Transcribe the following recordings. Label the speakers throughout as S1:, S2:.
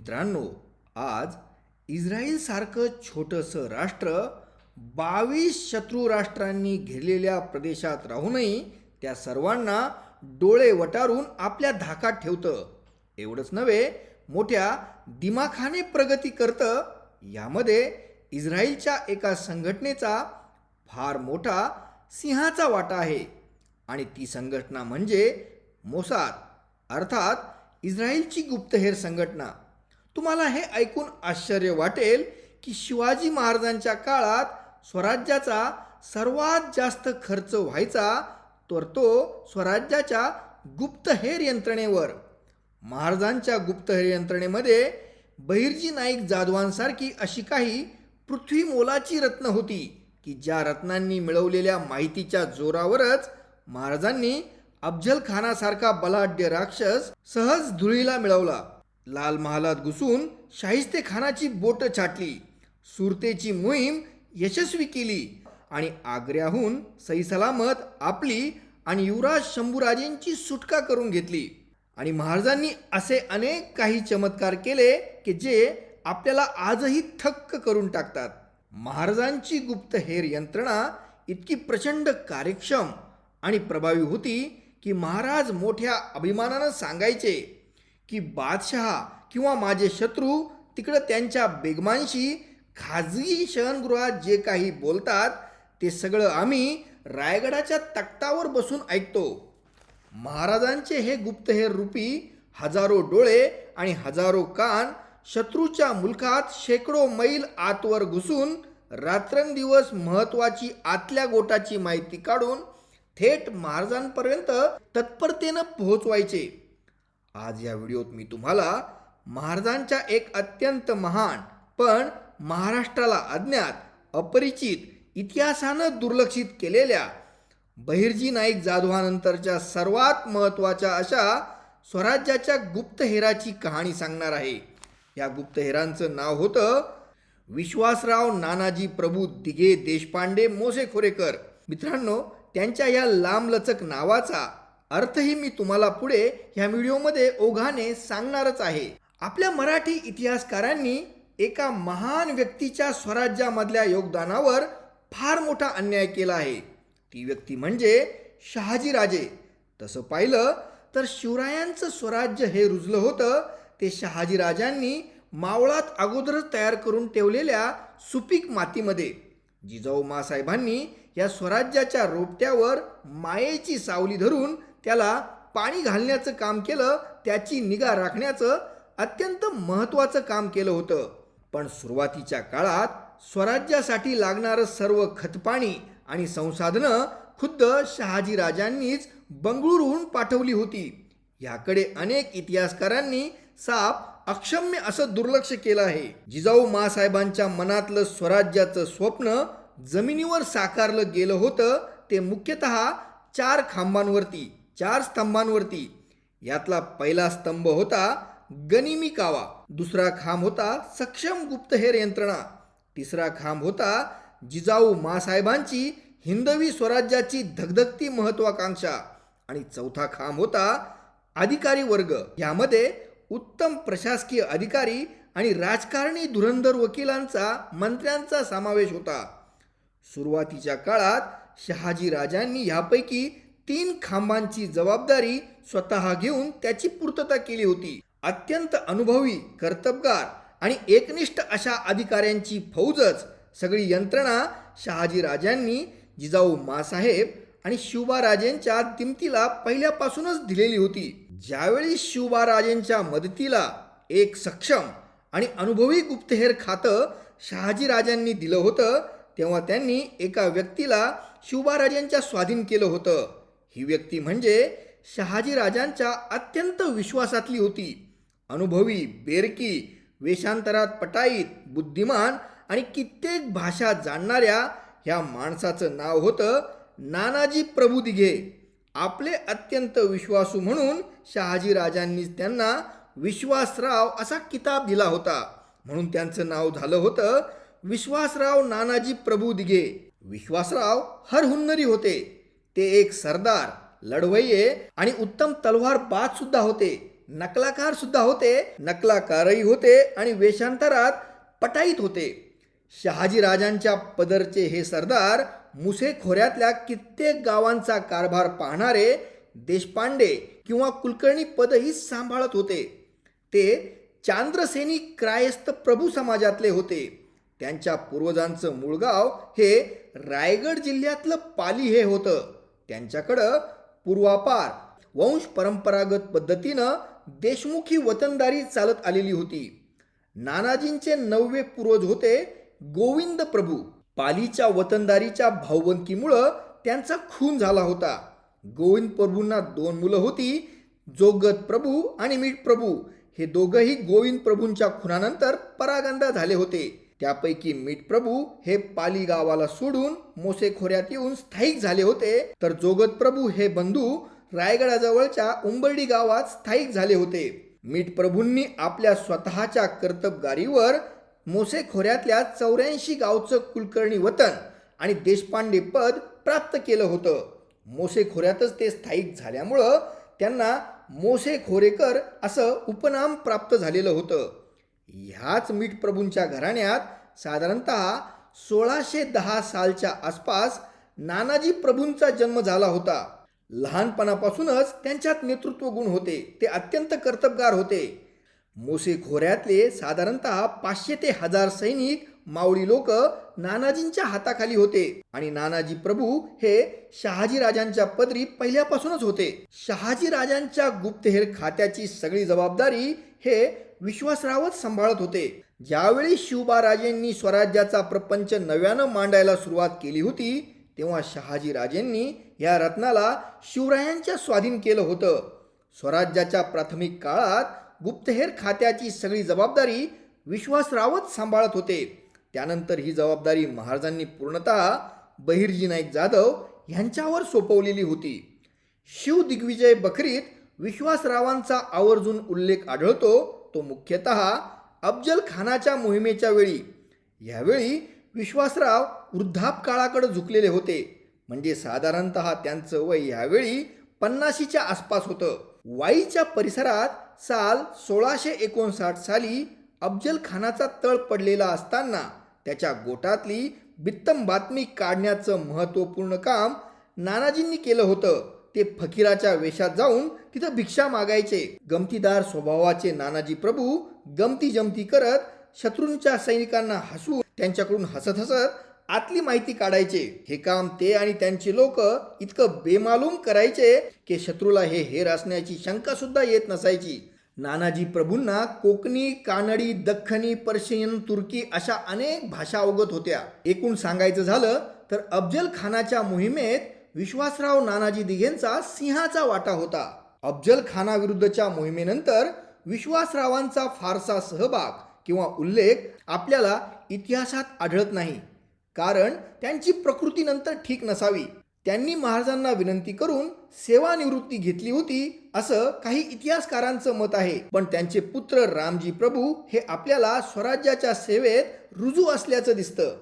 S1: मित्रांनो आज इस्रायलसारखं छोटंसं राष्ट्र बावीस शत्रू राष्ट्रांनी घेरलेल्या प्रदेशात राहूनही त्या सर्वांना डोळे वटारून आपल्या धाकात ठेवतं. एवढंच नव्हे मोठ्या दिमाखाने प्रगती करतं. यामध्ये इस्रायलच्या एका संघटनेचा फार मोठा सिंहाचा वाटा आहे. आणि ती संघटना म्हणजे मोसाद अर्थात इस्रायलची गुप्तहेर संघटना. तुम्हाला हे ऐकून आश्चर्य वाटेल की शिवाजी महाराजांच्या काळात स्वराज्याचा सर्वात जास्त खर्च व्हायचा तर तो स्वराज्याच्या गुप्तहेर यंत्रणेवर. महाराजांच्या गुप्तहेर यंत्रणेमध्ये बहिर्जी नाईक जाधवांसारखी अशी काही पृथ्वी मोलाची रत्न होती की ज्या रत्नांनी मिळवलेल्या माहितीच्या जोरावरच महाराजांनी अफजल खानासारखा बलाढ्य राक्षस सहज धुळीला मिळवला. लाल महालात घुसून शाहिस्ते खानाची बोट छाटली सुरतेची मोहीम यशस्वी केली आणि आग्र्याहून सईसलामत आपली आणि युवराज शंभूराजेंची सुटका करून घेतली. आणि महाराजांनी असे अनेक काही चमत्कार केले की जे आपल्याला आजही थक्क करून टाकतात. महाराजांची गुप्तहेर यंत्रणा इतकी प्रचंड कार्यक्षम आणि प्रभावी होती की महाराज मोठ्या अभिमानानं सांगायचे की बादशहा किंवा माझे शत्रू तिकडं त्यांच्या बेगमांशी खाजगी शयनगृहात जे काही बोलतात ते सगळं आम्ही रायगडाच्या तक्तावर बसून ऐकतो. महाराजांचे हे गुप्तहेर रूपी हजारो डोळे आणि हजारो कान शत्रूच्या मुलखात शेकडो मैल आतवर घुसून रात्रंदिवस महत्वाची आतल्या गोटाची माहिती काढून थेट महाराजांपर्यंत तत्परतेनं पोहोचवायचे. आज या व्हिडिओत मी तुम्हाला महाराजांच्या एक अत्यंत महान पण महाराष्ट्राला अज्ञात अपरिचित इतिहासानं दुर्लक्षित केलेल्या बहिर्जी नाईक जाधवानंतरच्या सर्वात महत्त्वाच्या अशा स्वराज्याच्या गुप्तहेराची कहाणी सांगणार आहे. या गुप्तहेरांचं नाव होतं विश्वासराव नानाजी प्रभू दिघे देशपांडे मोसेखोरेकर. मित्रांनो त्यांच्या या लांबलचक नावाचा अर्थही मी तुम्हाला पुढे ह्या व्हिडिओमध्ये ओघाने सांगणारच आहे. आपल्या मराठी इतिहासकारांनी एका महान व्यक्तीच्या स्वराज्यामधल्या योगदानावर फार मोठा अन्याय केला आहे. ती व्यक्ती म्हणजे शहाजीराजे. तसं पाहिलं तर शिवरायांचं स्वराज्य हे रुजलं होतं ते शहाजीराजांनी मावळात अगोदरच तयार करून ठेवलेल्या सुपीक मातीमध्ये. जिजाऊ मासाहेबांनी या स्वराज्याच्या रोपट्यावर मायेची सावली धरून त्याला पाणी घालण्याचं काम केलं त्याची निगा राखण्याचं अत्यंत महत्त्वाचं काम केलं होतं. पण सुरुवातीच्या काळात स्वराज्यासाठी लागणारं सर्व खतपाणी आणि संसाधनं खुद्द शहाजीराजांनीच बंगळुरूहून पाठवली होती. याकडे अनेक इतिहासकारांनी साप अक्षम्य असं दुर्लक्ष केलं आहे. जिजाऊ मासाहेबांच्या मनातलं स्वराज्याचं स्वप्न जमिनीवर साकारलं गेलं होतं ते मुख्यतः चार खांबांवरती. चार स्तंभांवरती. यातला पहिला स्तंभ होता गनिमी कावा. दुसरा खांब होता सक्षम गुप्तहेर यंत्रणा. तिसरा खांब होता जिजाऊ मासाहेबांची हिंदवी स्वराज्याची धगधगती महत्वाकांक्षा. आणि चौथा खांब होता अधिकारी वर्ग. यामध्ये उत्तम प्रशासकीय अधिकारी आणि राजकारणी धुरंधर वकिलांचा मंत्र्यांचा समावेश होता. सुरुवातीच्या काळात शहाजी राजांनी यापैकी तीन खांबांची जबाबदारी स्वतः घेऊन त्याची पूर्तता केली होती. अत्यंत अनुभवी कर्तबगार आणि एकनिष्ठ अशा अधिकाऱ्यांची फौजच सगळी यंत्रणा शहाजी राजांनी जिजाऊ मासाहेब आणि शिवबाराजेंच्या दिमतीला पहिल्यापासूनच दिलेली होती. ज्यावेळी शिवबाराजेंच्या मदतीला एक सक्षम आणि अनुभवी गुप्तहेर खातं शहाजीराजांनी दिलं होतं तेव्हा त्यांनी एका व्यक्तीला शिवबाराजांच्या स्वाधीन केलं होतं. ही व्यक्ती म्हणजे शहाजीराजांच्या अत्यंत विश्वासातली होती. अनुभवी बेरकी वेषांतरात पटाईत बुद्धिमान आणि कित्येक भाषा जाणणाऱ्या ह्या माणसाचं नाव होतं नानाजी प्रभू दिघे. आपले अत्यंत विश्वासू म्हणून शहाजीराजांनीच त्यांना विश्वासराव असा किताब दिला होता. म्हणून त्यांचं नाव झालं होतं विश्वासराव नानाजी प्रभू दिघे. विश्वासराव हर हुन्नरी होते. ते एक सरदार लढवय्ये आणि उत्तम तलवार बाज सुद्धा होते. नकलाकार सुद्धा होते. नकलाकारही होते आणि वेषांतरात पटाईत होते. शहाजी राजांच्या पदरचे हे सरदार मुसे खोऱ्यातल्या कित्येक गावांचा कारभार पाहणारे देशपांडे किंवा कुलकर्णी पदही सांभाळत होते. ते चांद्रसेनी क्रायस्त प्रभू समाजातले होते. त्यांच्या पूर्वजांचं मूळ गाव हे रायगड जिल्ह्यातलं पाली हे होतं. त्यांच्याकडं पूर्वापार वंश परंपरागत पद्धतीनं देशमुखी वतनदारी चालत आलेली होती. नानाजींचे नववे पूर्वज होते गोविंद प्रभू. पालीच्या वतनदारीच्या भाऊबंदकीमुळं त्यांचा खून झाला होता. गोविंद प्रभूंना दोन मुलं होती जोगत प्रभू आणि मीठ प्रभू. हे दोघंही गोविंद प्रभूंच्या खुनानंतर परागंदा झाले होते. त्यापैकी मीठ प्रभू हे पाली गावाला सोडून मोसे खोऱ्यात येऊन स्थायिक झाले होते. तर जोगत प्रभू हे बंधू रायगडाजवळच्या उंबर्डी गावात स्थायिक झाले होते. मीठ प्रभूंनी आपल्या स्वतःच्या कर्तबगारीवर मोसे खोऱ्यातल्या चौऱ्याऐंशी गावचं कुलकर्णी वतन आणि देशपांडे पद प्राप्त केलं होतं. मोसे खोऱ्यातच ते स्थायिक झाल्यामुळं त्यांना मोसे खोरेकर असं उपनाम प्राप्त झालेलं होतं. ह्याच मीठ प्रभूंच्या घराण्यात साधारणत सोळाशे दहा सालच्या आसपास नानाजी प्रभूंचा जन्म झाला होता. लहानपणापासूनच त्यांच्यात नेतृत्व गुण होते. ते अत्यंत कर्तबगार होते. मोसे खोऱ्यातले साधारणत पाचशे ते हजार सैनिक मावळी लोक नानाजींच्या हाताखाली होते आणि नानाजी प्रभू हे शहाजी राजांच्या पदरी पहिल्यापासूनच होते. शहाजी राजांच्या गुप्तहेर खात्याची सगळी जबाबदारी हे विश्वासरावच सांभाळत होते. ज्यावेळी शिवबाराजेंनी स्वराज्याचा प्रपंच नव्यानं मांडायला सुरुवात केली होती तेव्हा शहाजी राजेंनी या रत्नाला शिवरायांच्या स्वाधीन केलं होतं. स्वराज्याच्या प्राथमिक काळात गुप्तहेर खात्याची सगळी जबाबदारी विश्वासरावच सांभाळत होते. त्यानंतर ही जबाबदारी महाराजांनी पूर्णतः बहिर्जी नाईक जाधव यांच्यावर सोपवलेली होती. शिव दिग्विजय बकरीत विश्वासरावांचा आवर्जून उल्लेख आढळतो तो मुख्यतः अफजल खानाच्या मोहिमेच्या वेळी. यावेळी विश्वासराव वृद्धापकाळाकडे झुकलेले होते. म्हणजे साधारणत त्यांचं वय यावेळी पन्नाशीच्या आसपास होतं. वाईच्या परिसरात साल सोळाशे एकोणसाठ साली अफजल खानाचा तळ पडलेला असताना त्याच्या गोटातली बित्तम बातमी काढण्याचं महत्त्वपूर्ण काम नानाजींनी केलं होतं. ते फकीराच्या वेशात जाऊन तिथं भिक्षा मागायचे. गमतीदार स्वभावाचे नानाजी प्रभू गमती जमती करत शत्रूंच्या सैनिकांना हसवून त्यांच्याकडून हसत हसत आतली माहिती काढायचे. हे काम ते आणि त्यांचे लोक इतकं बेमालूम करायचे की शत्रूला हे हेर असण्याची शंका सुद्धा येत नसायची. नानाजी प्रभूंना कोकणी कानडी दख्खनी पर्शियन तुर्की अशा अनेक भाषा अवगत होत्या. एकूण सांगायचं झालं तर अफजल खानाच्या मोहिमेत विश्वासराव नानाजी दिघेंचा सिंहाचा वाटा होता. अफजल खानाविरुद्धच्या मोहिमेनंतर विश्वासरावांचा फारसा सहभाग किंवा उल्लेख आपल्याला इतिहासात आढळत नाही. कारण त्यांची प्रकृती नंतर ठीक नसावी. त्यांनी महाराजांना विनंती करून सेवानिवृत्ती घेतली होती असं काही इतिहासकारांचं मत आहे. पण त्यांचे पुत्र रामजी प्रभू हे आपल्याला स्वराज्याच्या सेवेत रुजू असल्याचं दिसतं.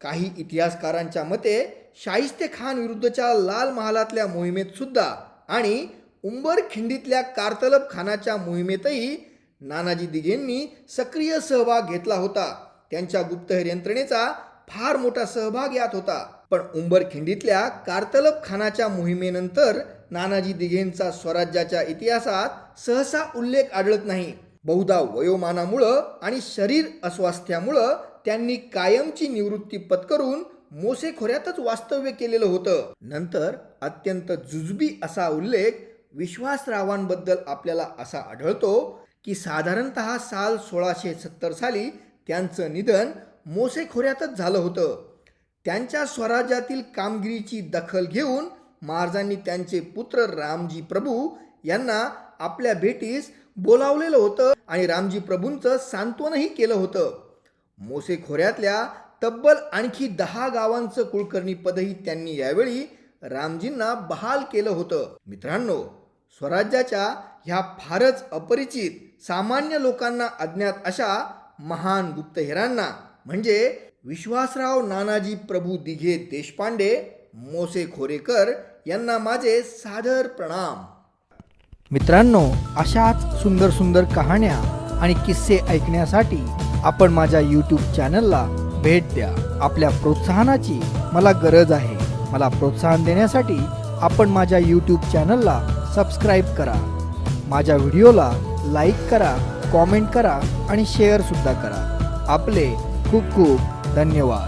S1: काही इतिहासकारांच्या मते शाहिस्ते खान विरुद्धच्या लाल महालातल्या मोहिमेत सुद्धा आणि उंबर खिंडीतल्या कारतलब खानाच्या मोहिमेतही नानाजी दिघेंनी सक्रिय सहभाग घेतला होता. त्यांच्या गुप्तहेर यंत्रणेचा फार मोठा सहभाग यात होता. पण उंबर खिंडीतल्या कारतलब खानाच्या मोहिमेनंतर नानाजी दिघेंचा स्वराज्याच्या इतिहासात सहसा उल्लेख आढळत नाही. बहुधा वयोमानामुळं आणि शरीर अस्वास्थ्यामुळं त्यांनी कायमची निवृत्ती पत्करून मोसे खोऱ्यातच वास्तव्य केलेलं होतं. नंतर अत्यंत जुजबी असा उल्लेख विश्वासरावांबद्दल आपल्याला असा आढळतो की साधारणत साल सोळाशे सत्तर साली त्यांचं निधन मोसे खोऱ्यातच झालं होतं. त्यांच्या स्वराज्यातील कामगिरीची दखल घेऊन महाराजांनी त्यांचे पुत्र रामजी प्रभू यांना आपल्या भेटीस बोलावलेलं होतं आणि रामजी प्रभूंचं सांत्वनही केलं होतं. मोसे खोऱ्यातल्या तब्बल आणखी दहा गावांचं कुलकर्णी पदही त्यांनी यावेळी रामजींना बहाल केलं होतं. मित्रांनो स्वराज्याच्या ह्या फारच अपरिचित सामान्य लोकांना अज्ञात अशा महान गुप्तहेरांना म्हणजे विश्वासराव नानाजी प्रभू दिघे देशपांडे मोसे खोरेकर यांना माझे सादर प्रणाम. मित्रांनो अशाच सुंदर सुंदर कहाण्या आणि किस्से ऐकण्यासाठी आपण माझ्या यूट्यूब चॅनलला भेट द्या. आपल्या प्रोत्साहनाची मला गरज आहे. मला प्रोत्साहन देण्यासाठी आपण माझ्या यूट्यूब चॅनलला सबस्क्राईब करा. माझ्या व्हिडिओला लाईक करा कॉमेंट करा आणि शेअरसुद्धा करा. आपले खूप खूप धन्यवाद.